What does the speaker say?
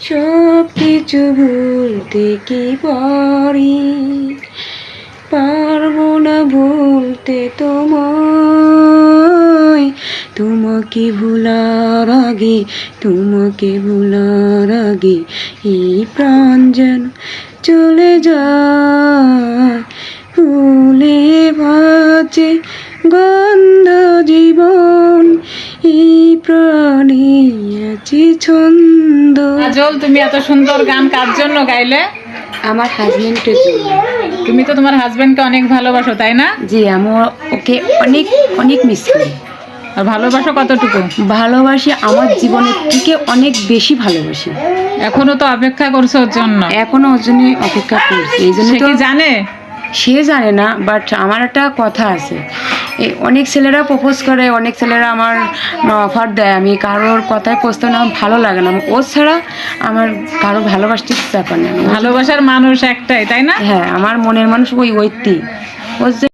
সব কিছু ভুলতে কি পারি? পারব না ভুলতে তোমায়। তোমাকে ভুলার আগে, তোমাকে ভুলার আগে এই প্রাণ যেন চলে যায়। ফুলে ভাজে গন্ধ এই প্রাণী আছে ছন্দ। কাজল তুমি এত সুন্দর গান কার জন্য গাইলে? আমার হাজবেন্ডের জন্য। তুমি তো তোমার হাজবেন্ডকে অনেক ভালোবাসো তাই না? জি আমি ওকে অনেক অনেক মিস করি। আর ভালোবাসো কতটুকু? ভালোবাসি আমার জীবনের থেকে অনেক বেশি ভালোবাসি। এখনও তো অপেক্ষা করছ ওর জন্য। এখনও ওর জন্য অপেক্ষা করছি। এই জন্য জানে? সে জানে না বাট আমার একটা কথা আছে। অনেক ছেলেরা প্রপোজ করে অনেক ছেলেরা আমার অফার দেয়। আমি কারোর কথায় প্রস্তাব না আমার ভালো লাগে না। ও ছাড়া আমার কারও ভালোবাসতে ব্যাপার করে না ভালোবাসার মানুষ একটাই তাই না? হ্যাঁ আমার মনের মানুষ ওই ঐতি ও যে